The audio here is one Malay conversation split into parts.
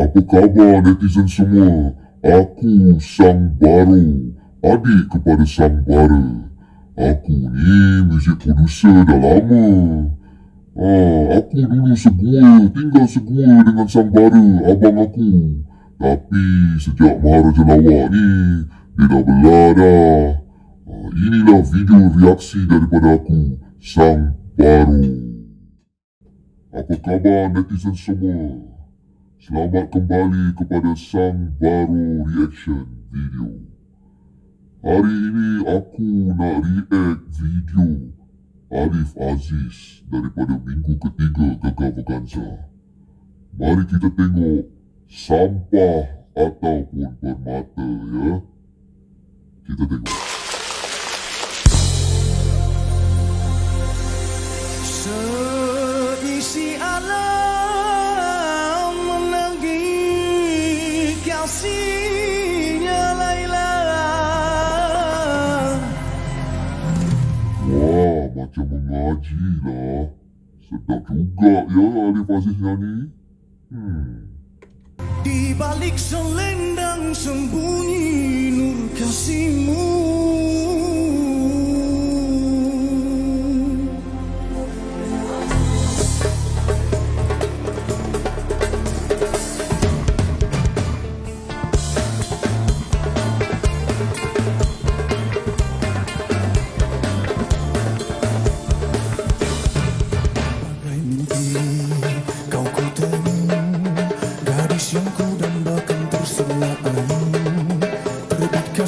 Apa khabar netizen semua? Aku Sang Baru, adik kepada Sang Bara. Aku ni muzik producer dah lama. Ah, aku dulu segua, tinggal segua dengan Sang Bara, abang aku. Tapi sejak Maharaja Lawak ni, dia dah belah dah. Ah, inilah video reaksi daripada aku, Sang Baru. Apa khabar netizen semua? Selamat kembali kepada Sang Baru Reaction Video. Hari ini aku nak react video Arif Aziz daripada minggu ketiga Gagal Vaganza. Mari kita tengok sampah ataupun permata ya. Kita tengok. Macam mengaji lah. Sedap juga ya Arif Aziz nyanyi. Hmm. Di balik selendang sembunyi nur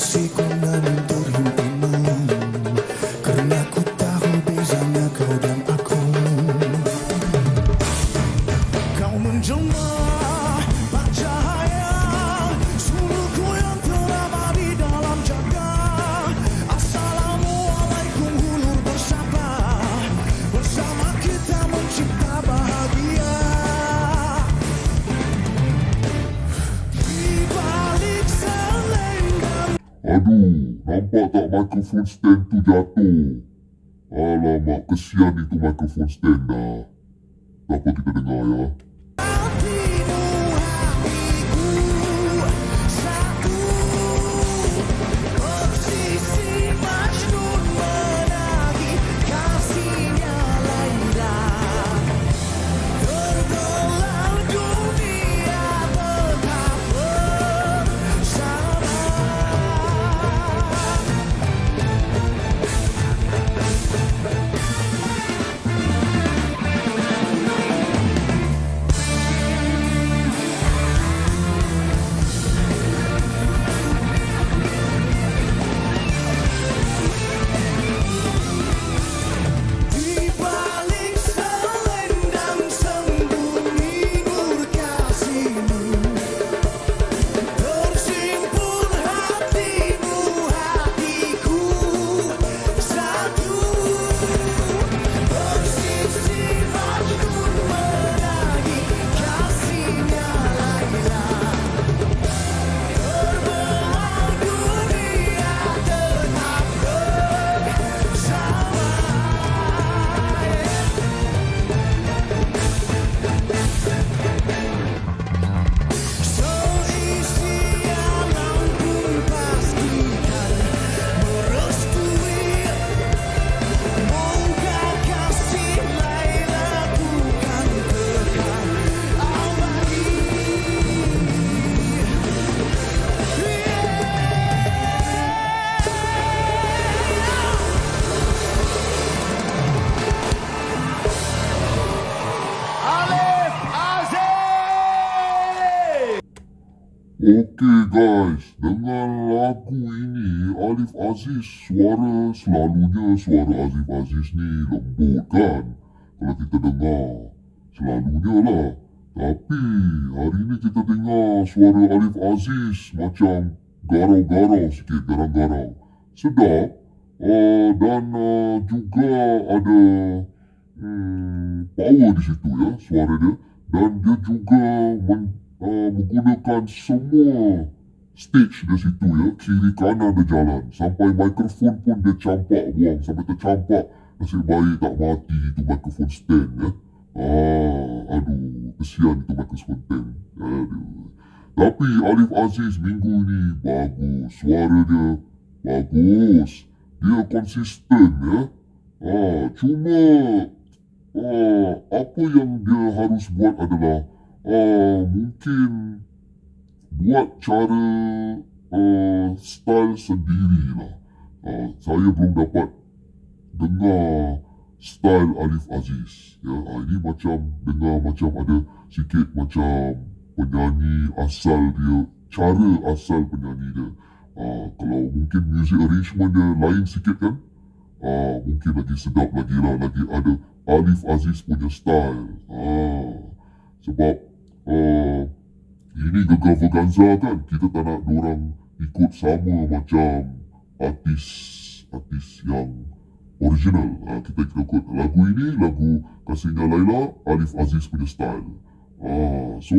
se Aduh, nampak tak mikrofon stand tu jatuh? Alamak, kesian itu mikrofon stand dah. Tak apa kita dengar ya. Okey guys, dengan lagu ini Alif Aziz suara selalunya suara Alif Aziz ni lembut kan? Kalau kita dengar Selalunya lah. Tapi hari ni kita dengar suara Alif Aziz macam garau-garau sikit, garang-garau. Sedap. Uh, Dan uh, juga ada hmm, power di situ ya suara dia. Dan dia juga men, uh, menggunakan semua stage di situ ya kiri kanan dia jalan sampai mikrofon pun dia campak buang sampai tercampak nasib baik tak mati itu mikrofon stand ya Ah, aduh, kesian itu Marcus Fontaine. Aduh. Tapi Alif Aziz minggu ni bagus. Suara dia bagus. Dia konsisten ya. Ah, cuma ah, apa yang dia harus buat adalah ah, mungkin buat cara ah, style sendirilah. Ah, saya belum dapat dengar style Alif Aziz. Ya, ah, ini macam dengar macam ada sikit macam penyanyi asal dia, cara asal penyanyi dia. Ah, kalau mungkin music arrangement dia lain sikit kan? Ah, mungkin lagi sedap lagi lah, lagi ada Alif Aziz punya style. Ah, sebab ah, ini Gegar Vaganza kan, kita tak nak orang ikut sama macam artis artis yang original. Ha, kita ikut lagu ini, lagu Kasihnya Laila, Alif Aziz punya style. Ha, so,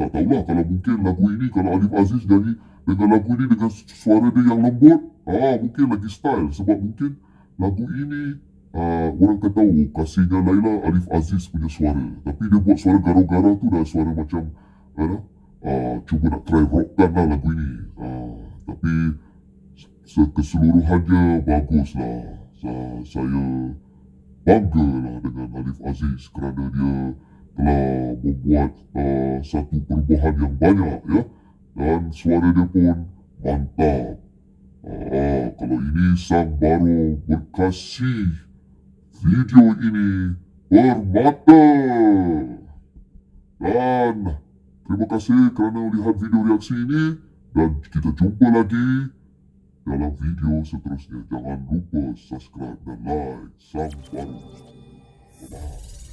tak tahulah kalau mungkin lagu ini, kalau Alif Aziz nyanyi dengan lagu ini dengan suara dia yang lembut, ah mungkin lagi style. Sebab mungkin lagu ini uh, orang kata tahu Kasihnya Laila, Alif Aziz punya suara. Tapi dia buat suara garau-garau tu dah suara macam, ada, uh, cuba nak try rockkan lah lagu ini. Uh, tapi keseluruhannya bagus lah. Sa- saya bangga lah dengan Alif Aziz kerana dia telah membuat uh, satu perubahan yang banyak ya dan suara dia pun mantap. Uh, kalau ini sang baru berkasih video ini bermata dan terima kasih kerana lihat video reaksi ini dan kita jumpa lagi dalam video seterusnya. Jangan lupa subscribe dan like sang baru. Bye-bye.